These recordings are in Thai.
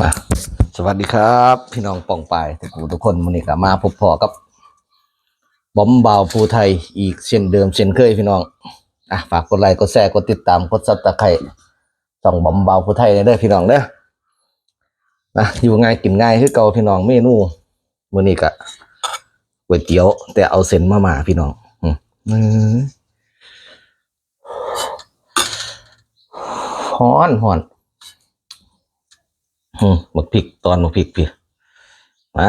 มาสวัสดีครับ พี่น้องป่องปายทุกผู้ทุกคนวันนี้ก็มาพบพอกับบอมบาวภูไทยอีกเช่นเดิมเช่นเคยพี่น้องอะฝากกดไลค์กดแชร์กดติดตามกดซับตะไคร้ส่องบอมบาวภูไทยเด้อพี่น้องเด้อนะอยู่ง่ายกินง่ายคือเก่าพี่น้องเมนูมื้อนี้ก็ก๋วยเตี๋ยว แต่เอาเส้นมามาพี่น้องอืมอืมฮ้อนฮ้อน อืมบักพริกตอนบักพริกพี่มา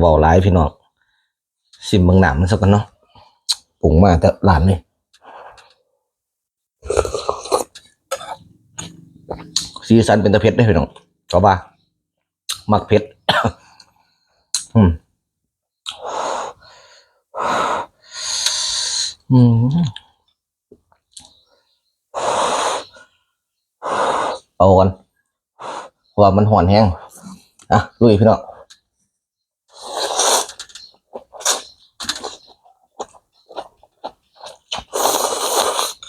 เบาๆหลายพี่น้องชิมบางหนามมันสักกันเนาะปรุงมาแต่ร้านนี่สีสันเป็นตะเพ็ดได้พี่น้องก็บ้ามักเผ็ดอืมอืมเอากัน เพราะว่ามันห่อนแห้งอะลุยพี่น้อง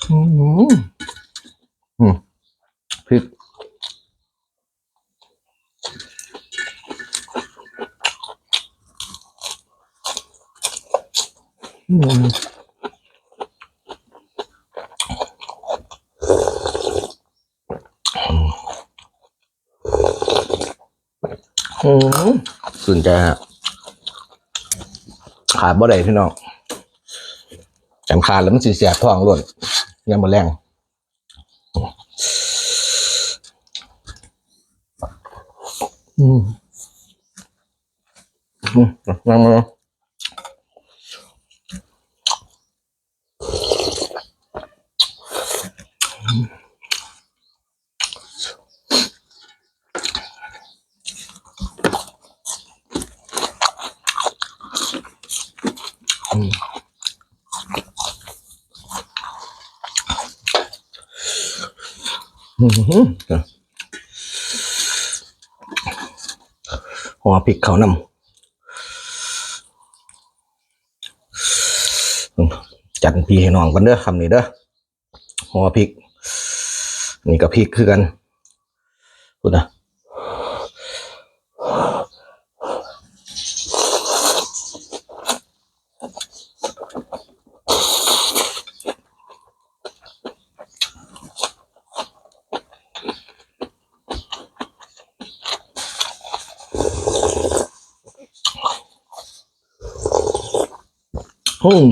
อืมอืมพริกอืม อืมสนใจฮะขาดบ่ได้พี่น้องจำขาดแล้วมันสิเสียท้องล้วนยังบ่แรงอืมอืมนั่งมา หัวพริกเขาวนำจัดพี่ให้น้องกันเด้อคำนี้เด้อหัวพริก นี่ก็พริกคือกันพูดนะ พุ่ง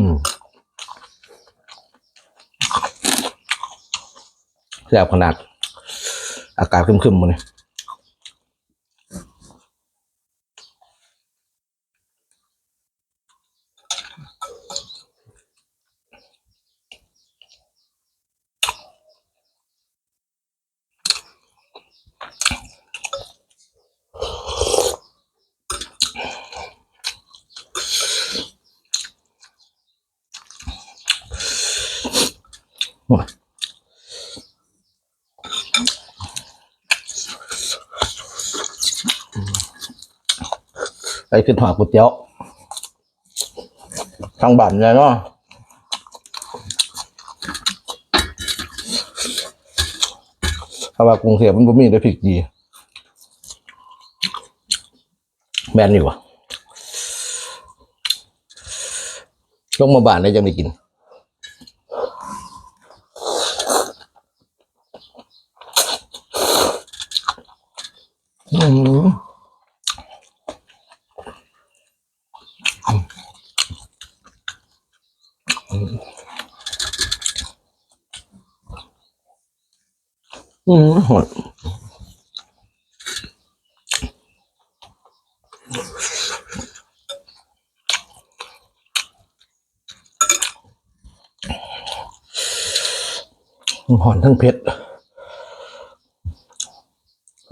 แซ่บขนาด อากาศครึมๆมาเนี่ย ไปขึ้นหอก๋วยเตี๋ยวทางบ้านเลยเนาะถ้าว่ากรุงเทพมันบ่มีได้พริกดีแม่นอยู่วะลงมาบ้านได้ยังได้กิน อืมอืมหดหอนทั้งเผ็ด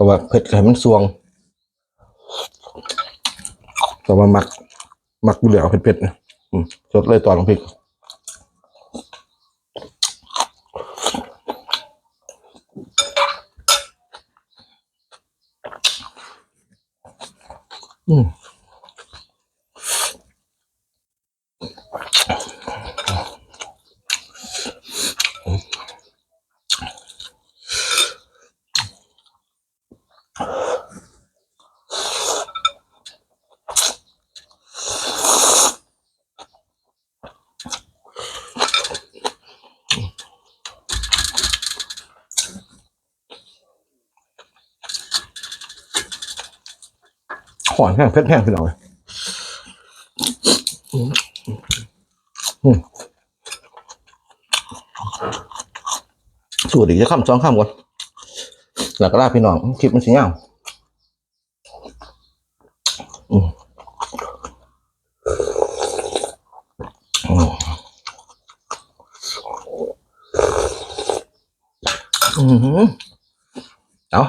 เพราะว่าเผ็ดไข่มันสวงแต่ว่ามัก มักอยู่แล้วเผ็ดๆนะสดเลยตอนของพริกอืม หอนแห้งเผ็ดแห้งพี่น้องเลยอืมสูตรอีกจะข้ามสองข้ามก่อนแล้วก็ลาพี่น้อง คลิปมันสิยาวอืมอืมเอา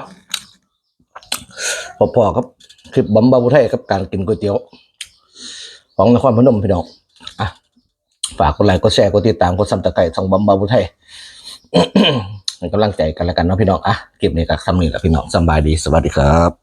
พอๆครับ คลิปบำบาบุไทยกับการกินก๋วยเตี๋ยว ของนครพนมพี่น้องอะฝากกดไลค์กดแชร์กดติดตามกดซับสไคร่ช่องบำบาบุไทยเป็นกำลังใจกันแล้วกันเนาะพี่น้องอะคลิปนี้ก็ทำนี่แหละพี่น้องสบายดีสวัสดีครับ